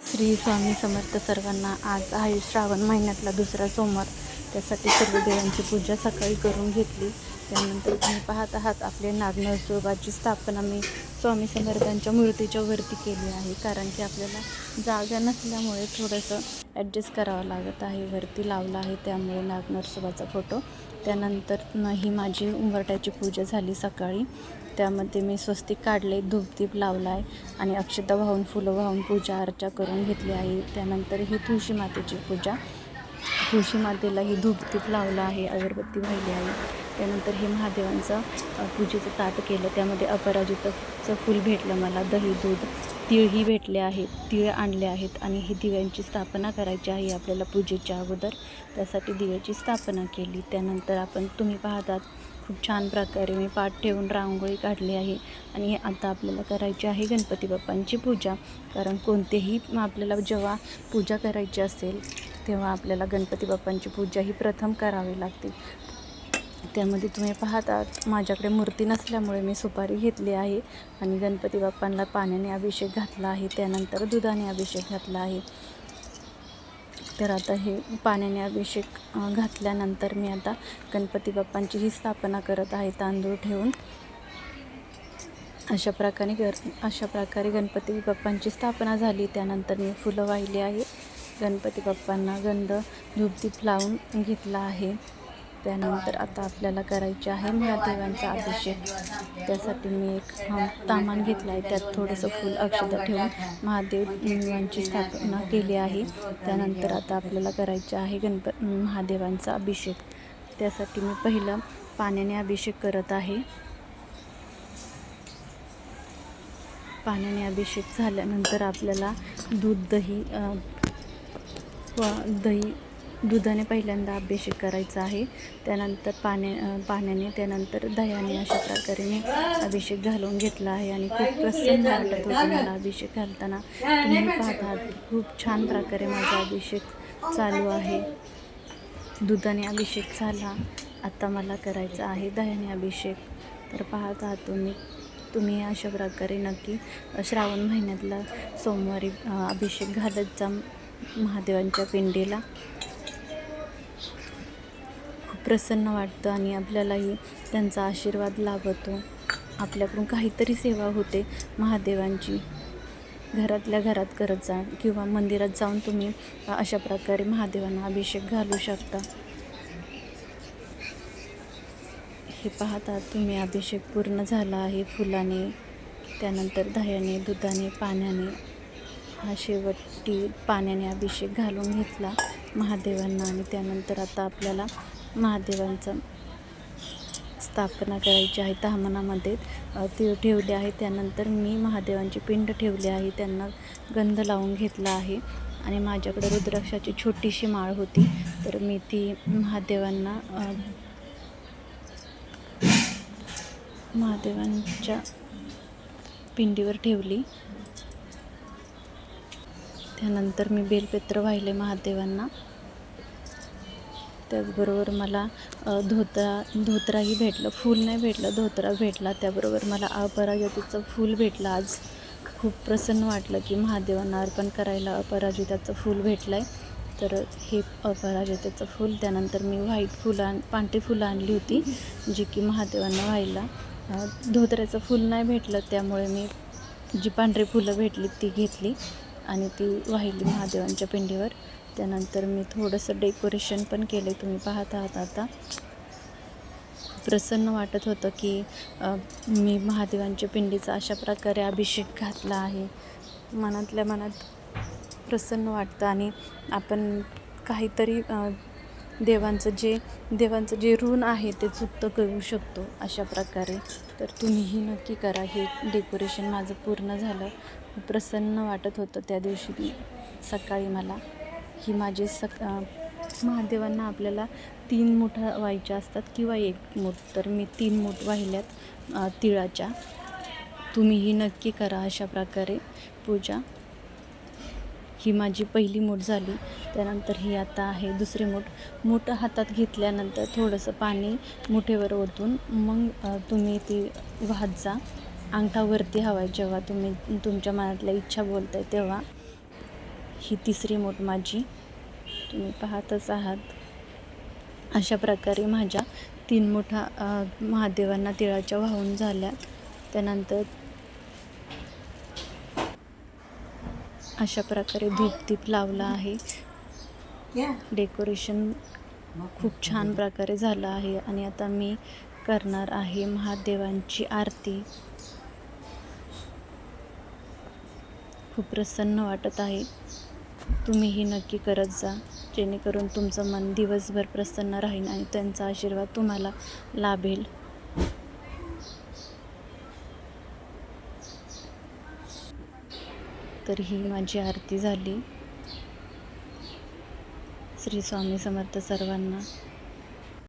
श्री स्वामी समर्थ सर्वांना आज आहे श्रावण महिन्यातला दुसरा सोमवार. त्यासाठी सर्व देवांची पूजा सकाळी करून घेतली. त्यानंतर तुम्ही पाहत आहात आपले नागनरसोबाची स्थापना मी स्वामी समर्थांच्या मूर्तीच्या वरती केली आहे. कारण की आपल्याला जागा नसल्यामुळे थोडंसं ॲडजस्ट करावं लागत आहे. वरती लावला आहे त्यामुळे नागनरसोबाचा फोटो त्यानंतर ही माझी उंबरट्याची पूजा झाली सकाळी. त्यामध्ये मी स्वस्तिक काढले धूपदीप लावला आहे आणि अक्षता वाहून फुलं वाहून पूजा अर्चा करून घेतली आहे. त्यानंतर ही तुळशी मातेची पूजा. तुळशी मातेला ही धूपदीप लावला आहे अगरबत्ती वाहिली आहे. त्यानंतर हे महादेवांचं पूजेचं ताट केलं. त्यामध्ये अपराजिताचं फूल भेटलं मला. दही दूध तिळही भेटले आहेत. तिळ आणले आहेत आणि ही दिव्यांची स्थापना करायची आहे आपल्याला पूजेच्या अगोदर. त्यासाठी दिव्याची स्थापना केली. त्यानंतर आपण तुम्ही पाहतात खूप छान प्रकारे मी पाठ ठेवून रांगोळी काढली आहे. आणि आता आपल्याला करायची आहे गणपती बाप्पांची पूजा. कारण कोणतेही आपल्याला जेव्हा पूजा करायची असेल तेव्हा आपल्याला गणपती बाप्पांची पूजा ही प्रथम करावी लागते. त्यामध्ये तुम्ही पाहतात माझ्याकडे मूर्ती नसल्यामुळे मी सुपारी घेतली आहे आणि गणपती बाप्पांना पाण्याने अभिषेक घातला आहे त्यानंतर दुधाने अभिषेक घातला आहे. तर आता हे पाण्याने अभिषेक घातल्यानंतर मी आता गणपती बाप्पांची ही स्थापना करत आहे तांदूळ ठेवून. अशा प्रकारे गर अशा प्रकारे गणपती बाप्पांची स्थापना झाली. त्यानंतर मी फुलं वाहिली आहे. गणपती बाप्पांना गंध धूपदीप लावून घेतला आहे. त्यानंतर आता आपल्याला करायचे आहे महादेवांचा अभिषेक. त्यासाठी मी एक तामान घेतला आहे त्यात थोडंसं फूल अक्षता ठेवून महादेव यांची स्थापना केली आहे. त्यानंतर आता आपल्याला करायचे आहे गणप महादेवांचा अभिषेक. त्यासाठी मी पहिलं पाण्याने अभिषेक करत आहे. पाण्याने अभिषेक झाल्यानंतर आपल्याला दूध दही व दही दुधाने पहिल्यांदा अभिषेक करायचा आहे. त्यानंतर पाण्या पाण्याने त्यानंतर दह्याने अशा प्रकारे मी अभिषेक घालून घेतला आहे आणि खूप प्रसन्न वाटत होतं मला अभिषेक घालताना. तुम्ही पाहतात खूप छान प्रकारे माझा अभिषेक चालू आहे. दुधाने अभिषेक झाला आता मला करायचा आहे दह्याने अभिषेक. तर पाहत आहात तुम्ही तुम्ही अशा प्रकारे नक्की श्रावण महिन्यातला सोमवारी अभिषेक घालत जा महादेवांच्या पिंडीला. प्रसन्न वाटतं आणि आपल्यालाही त्यांचा आशीर्वाद लाभतो. आपल्याकडून काहीतरी सेवा होते. महादेवांची घरातल्या घरात करत जा किंवा मंदिरात जाऊन तुम्ही अशा प्रकारे महादेवांना अभिषेक घालू शकता. हे पाहता तुम्ही अभिषेक पूर्ण झाला आहे. फुलाने त्यानंतर दह्याने दुधाने पाण्याने. हा शेवटी पाण्याने अभिषेक घालून घेतला महादेवांना आणि त्यानंतर आता आपल्याला महादेवांचं स्थापना करायची आहे तामनामध्ये ती तीळ ठेवले आहे. त्यानंतर मी महादेवांची पिंड ठेवली आहे. त्यांना गंध लावून घेतला आहे. आणि माझ्याकडे रुद्राक्षाची छोटीशी माळ होती. तर मी ती महादेवांना महादेवांच्या पिंडीवर ठेवली. त्यानंतर मी बेलपत्र वाहिले महादेवांना. त्याचबरोबर मला धोतरा धोतराही भेटलं. फूल नाही भेटलं धोतरा भेटला. त्याबरोबर मला अपराजिताचं फूल भेटलं. आज खूप प्रसन्न वाटलं की महादेवांना अर्पण करायला अपराजिताचं फूल भेटलं आहे तर हे अपराजिताचं फूल त्यानंतर मी व्हाईट फुलं पांढरी फुलं आणली होती जी की महादेवांना व्हायला. धोतऱ्याचं फूल नाही भेटलं त्यामुळे मी जी पांढरी फुलं भेटली ती घेतली. आणि ती वाहिली महादेवांच्या पिंडीवर. त्यानंतर मी थोडंसं डेकोरेशन पण केले तुम्ही पाहत आहात आता. प्रसन्न वाटत होतं की मी महादेवांच्या पिंडीचा अशा प्रकारे अभिषेक घातला आहे. मनातल्या मनात प्रसन्न वाटतं आणि आपण काहीतरी देवांचं जे देवांचं जे ऋण आहे ते चुक्त करू शकतो अशा प्रकारे. तर तुम्हीही नक्की करा. हे डेकोरेशन माझं पूर्ण झालं. प्रसन्न वाटत होतं त्या दिवशी मी सकाळी मला. ही माझी सक महादेवांना आपल्याला तीन मुठा व्हायच्या असतात किंवा एक मूठ. तर मी तीन मूठ वाहिल्यात तिळाच्या. तुम्हीही नक्की करा अशा प्रकारे पूजा. ही माझी पहिली मूठ झाली. त्यानंतर ही आता आहे दुसरी मूठ. मूठ हातात घेतल्यानंतर थोडंसं पाणी मुठेवर ओतून मग तुम्ही ती वाहत जा. अंगठावरती हवा आहे जेव्हा तुम्ही तुमच्या मनातल्या इच्छा बोलताय तेव्हा. ही तिसरी मूठ माझी. तुम्ही पाहतच आहात. अशा प्रकारे माझ्या तीन मोठा महादेवांना तिळाच्या वाहून झाल्या. त्यानंतर अशा प्रकारे धूपदीप लावला आहे. डेकोरेशन खूप छान प्रकारे झालं आहे आणि आता मी करणार आहे महादेवांची आरती. खूप प्रसन्न वाटत आहे. तुम्हीही नक्की करत जा जेणेकरून तुमचं मन दिवसभर प्रसन्न राहील आणि त्यांचा आशीर्वाद तुम्हाला लाभेल. तर ही माझी आरती झाली. श्री स्वामी समर्थ सर्वांना